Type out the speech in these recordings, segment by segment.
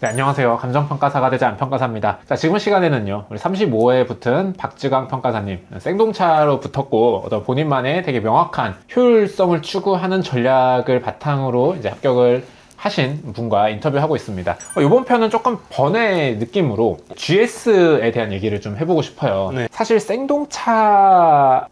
네, 안녕하세요. 감정평가사가 되지 않평가사입니다. 자, 지금 시간에는요, 우리 35회 붙은 박지강 평가사님, 생동차로 붙었고, 어떤 본인만의 되게 명확한 효율성을 추구하는 전략을 바탕으로 이제 합격을 하신 분과 인터뷰하고 있습니다. 어, 이번 편은 조금 번외 느낌으로 GS에 대한 얘기를 좀 해보고 싶어요. 네. 사실 생동차처럼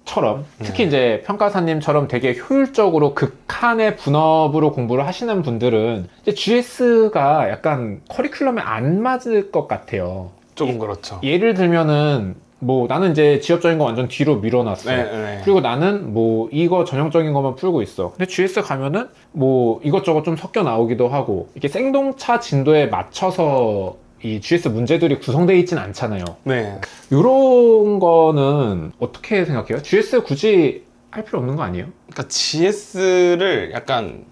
특히 이제 평가사님처럼 되게 효율적으로 극한의 분업으로 공부를 하시는 분들은 이제 GS가 약간 커리큘럼에 안 맞을 것 같아요. 조금 그렇죠. 예를 들면은 뭐 나는 이제 지엽적인 거 완전 뒤로 밀어놨어. 네, 네. 그리고 나는 뭐 이거 전형적인 것만 풀고 있어. 근데 GS 가면은 뭐 이것저것 좀 섞여 나오기도 하고 이게 생동차 진도에 맞춰서 이 GS 문제들이 구성되어 있진 않잖아요. 네. 이런 거는 어떻게 생각해요? GS 굳이 할 필요 없는 거 아니에요? 그러니까 GS를 약간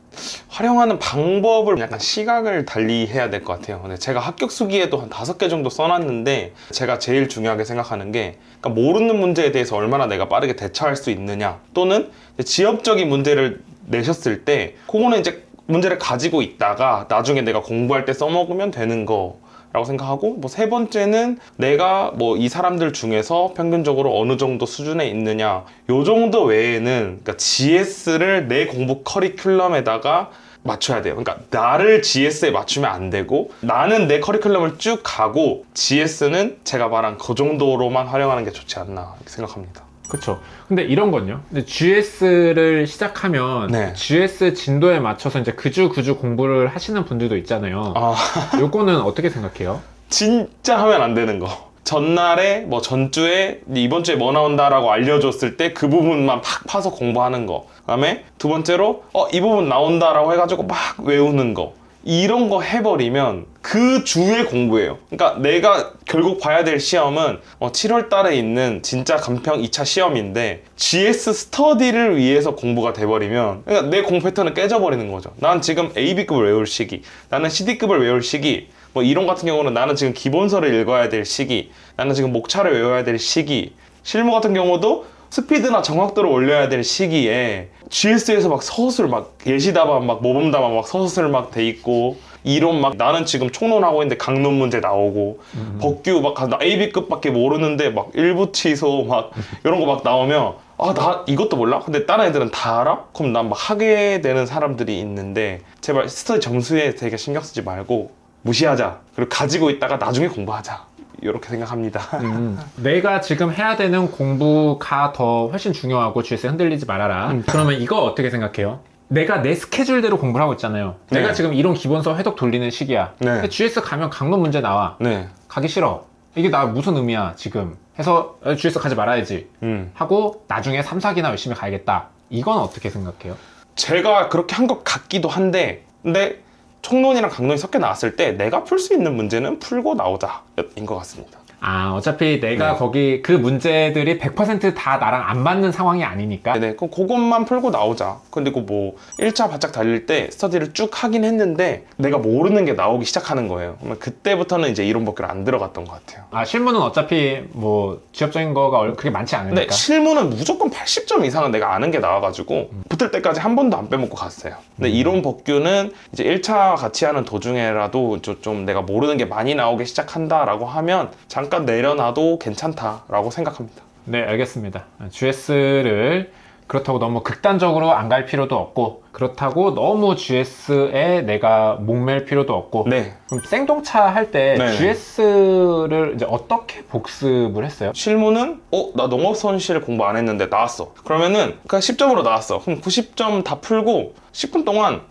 활용하는 방법을 약간 시각을 달리 해야 될 것 같아요. 근데 제가 합격 수기에도 한 다섯 개 정도 써놨는데 제가 제일 중요하게 생각하는 게 그러니까 모르는 문제에 대해서 얼마나 내가 빠르게 대처할 수 있느냐 또는 지엽적인 문제를 내셨을 때 그거는 이제 문제를 가지고 있다가 나중에 내가 공부할 때 써먹으면 되는 거 라고 생각하고 뭐 세 번째는 내가 뭐 이 사람들 중에서 평균적으로 어느 정도 수준에 있느냐 요 정도 외에는 그러니까 GS를 내 공부 커리큘럼에다가 맞춰야 돼요. 그러니까 나를 GS에 맞추면 안 되고 나는 내 커리큘럼을 쭉 가고 GS는 제가 말한 그 정도로만 활용하는 게 좋지 않나 생각합니다. 그렇죠. 근데 이런 건요. 근데 GS를 시작하면 네. GS 진도에 맞춰서 이제 그주 그주 공부를 하시는 분들도 있잖아요. 아 요거는 어떻게 생각해요? 진짜 하면 안 되는 거. 전날에 뭐 전주에 이번 주에 뭐 나온다라고 알려줬을 때 그 부분만 팍 파서 공부하는 거. 그다음에 두 번째로 어 이 부분 나온다라고 해가지고 막 외우는 거. 이런 거 해버리면 그 주에 공부해요. 그러니까 내가 결국 봐야 될 시험은 어, 7월 달에 있는 진짜 간평 2차 시험인데 GS 스터디를 위해서 공부가 돼버리면 그러니까 내 공부 패턴은 깨져버리는 거죠. 난 지금 AB급을 외울 시기, 나는 CD급을 외울 시기, 뭐 이론 같은 경우는 나는 지금 기본서를 읽어야 될 시기, 나는 지금 목차를 외워야 될 시기, 실무 같은 경우도 스피드나 정확도를 올려야 될 시기에 GS에서 막 서술 막 예시답안 막 모범답안 막 서술 막 돼 있고 이론 막 나는 지금 총론하고 있는데 강론 문제 나오고 법규 막나 AB급밖에 모르는데 막 일부 취소 막 이런 거 막 나오면 아 나 이것도 몰라? 근데 다른 애들은 다 알아? 그럼 난 막 하게 되는 사람들이 있는데 제발 스터디 점수에 되게 신경 쓰지 말고 무시하자 그리고 가지고 있다가 나중에 공부하자 이렇게 생각합니다. 음, 내가 지금 해야 되는 공부가 더 훨씬 중요하고 GS에 흔들리지 말아라. 음. 그러면 이거 어떻게 생각해요? 내가 내 스케줄대로 공부를 하고 있잖아요. 내가 네. 지금 이론 기본서 회독 돌리는 시기야. 네. GS 가면 강론 문제 나와. 네. 가기 싫어. 이게 나 무슨 의미야, 지금. 해서 어, GS 가지 말아야지. 음. 하고 나중에 3, 4기나 열심히 가야겠다. 이건 어떻게 생각해요? 제가 그렇게 한 것 같기도 한데 근데 총론이랑 강론이 섞여 나왔을 때 내가 풀 수 있는 문제는 풀고 나오자 인 것 같습니다. 아, 어차피 내가 네. 거기 그 문제들이 100%다 나랑 안 맞는 상황이 아니니까. 네, 그럼 그것만 풀고 나오자. 그리고 뭐 1차 바짝 달릴 때 스터디를 쭉 하긴 했는데 내가 모르는 게 나오기 시작하는 거예요. 그러면 그때부터는 이제 이론 법규를 안 들어갔던 것 같아요. 아, 실무는 어차피 뭐 지엽적인 거가 얼- 그렇게 많지 않으니까. 근데 실무는 무조건 80점 이상은 내가 아는 게 나와가지고 붙을 때까지 한 번도 안 빼먹고 갔어요. 근데 이론 법규는 이제 1차 같이 하는 도중에라도 좀- 좀 내가 모르는 게 많이 나오기 시작한다라고 하면 잠깐 내려놔도 괜찮다라고 생각합니다. 네, 알겠습니다. GS를 그렇다고 너무 극단적으로 안 갈 필요도 없고, 그렇다고 너무 GS에 내가 목맬 필요도 없고, 네. 그럼 생동차 할 때 네. GS를 이제 어떻게 복습을 했어요? 실무는 어 나 농업 손실 공부 안 했는데 나왔어. 그러면은 그 10점으로 나왔어. 그럼 90점 다 풀고 10분 동안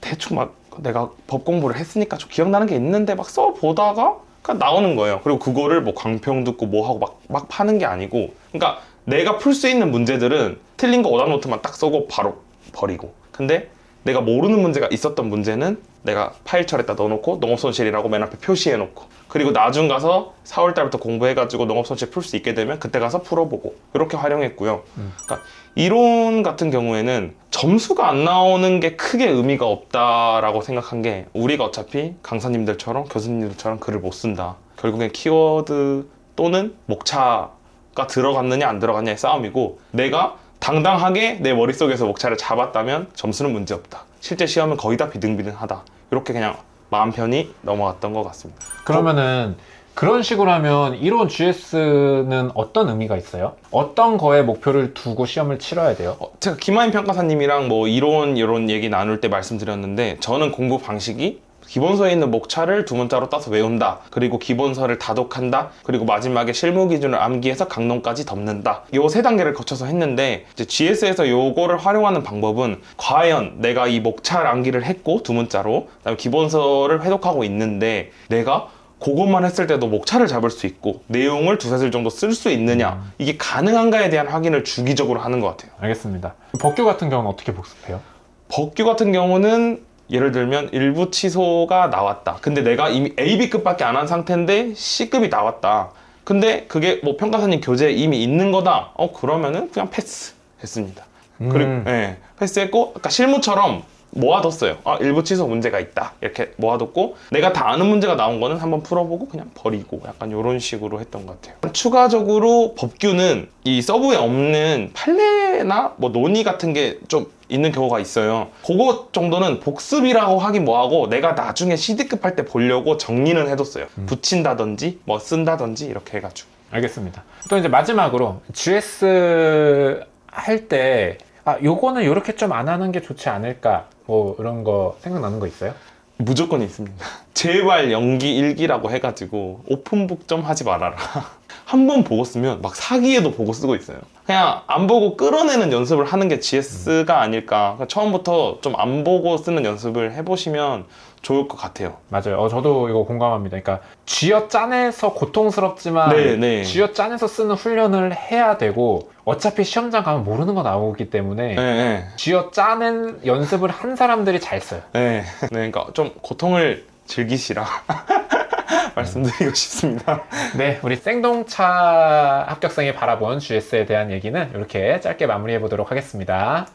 대충 막 내가 법 공부를 했으니까 좀 기억나는 게 있는데 막 써 보다가 그냥 나오는 거예요. 그리고 그거를 뭐 광평 듣고 뭐 하고 막, 막 파는 게 아니고. 그러니까 내가 풀 수 있는 문제들은 틀린 거 오답 노트만 딱 써고 바로 버리고. 근데 내가 모르는 문제가 있었던 문제는 내가 파일철에다 넣어놓고 농업 손실이라고 맨 앞에 표시해놓고 그리고 나중 가서 4월 달부터 공부해가지고 농업 손실 풀 수 있게 되면 그때 가서 풀어보고 이렇게 활용했고요. 그러니까 이론 같은 경우에는 점수가 안 나오는 게 크게 의미가 없다라고 생각한 게 우리가 어차피 강사님들처럼 교수님들처럼 글을 못 쓴다. 결국엔 키워드 또는 목차가 들어갔느냐 안 들어갔냐의 싸움이고 내가 당당하게 내 머릿속에서 목차를 잡았다면 점수는 문제없다. 실제 시험은 거의 다 비등비등하다. 이렇게 그냥 마음 편히 넘어갔던 것 같습니다. 그러면은 그런 식으로 하면 이론 GS는 어떤 의미가 있어요? 어떤 거에 목표를 두고 시험을 치러야 돼요? 어, 제가 김하인 평가사님이랑 뭐 이론 이런 얘기 나눌 때 말씀드렸는데 저는 공부 방식이 기본서에 있는 목차를 두 문자로 따서 외운다. 그리고 기본서를 다독한다. 그리고 마지막에 실무 기준을 암기해서 강론까지 덮는다. 요 세 단계를 거쳐서 했는데 이제 GS에서 요거를 활용하는 방법은 과연 내가 이 목차를 암기를 했고 두 문자로 그다음에 기본서를 회독하고 있는데 내가 그것만 했을 때도 목차를 잡을 수 있고 내용을 두세 줄 정도 쓸 수 있느냐 이게 가능한가에 대한 확인을 주기적으로 하는 것 같아요. 알겠습니다. 법규 같은 경우는 어떻게 복습해요? 법규 같은 경우는 예를 들면 일부 취소가 나왔다. 근데 내가 이미 AB급밖에 안 한 상태인데 C급이 나왔다. 근데 그게 뭐 평가사님 교재에 이미 있는 거다. 어 그러면은 그냥 패스 했습니다. 그리고 음. 예, 패스했고 아까 실무처럼 모아뒀어요. 아 일부 취소 문제가 있다. 이렇게 모아뒀고 내가 다 아는 문제가 나온 거는 한번 풀어보고 그냥 버리고 약간 이런 식으로 했던 것 같아요. 추가적으로 법규는 이 서브에 없는 판례나 뭐 논의 같은 게 좀 있는 경우가 있어요. 그거 정도는 복습이라고 하긴 뭐하고 내가 나중에 CD급 할 때 보려고 정리는 해뒀어요. 붙인다든지 뭐 쓴다든지 이렇게 해가지고. 알겠습니다. 또 이제 마지막으로 GS 할 때 아, 요거는 요렇게 좀 안 하는 게 좋지 않을까? 뭐 이런 거 생각나는 거 있어요? 무조건 있습니다. 제발 연기 일기라고 해가지고 오픈북 좀 하지 말아라. 한 번 보고 쓰면 막 사기에도 보고 쓰고 있어요. 그냥 안 보고 끌어내는 연습을 하는 게 GS가 아닐까. 그러니까 처음부터 좀 안 보고 쓰는 연습을 해보시면 좋을 것 같아요. 맞아요. 어, 저도 이거 공감합니다. 그러니까 쥐어 짜내서 고통스럽지만 네, 네. 쥐어 짜내서 쓰는 훈련을 해야 되고 어차피 시험장 가면 모르는 거 나오기 때문에 네, 네. 쥐어 짜낸 연습을 한 사람들이 잘 써요. 네. 네, 그러니까 좀 고통을 즐기시라 말씀드리고 싶습니다. 네, 우리 생동차 합격생이 바라본 GS에 대한 얘기는 이렇게 짧게 마무리해 보도록 하겠습니다.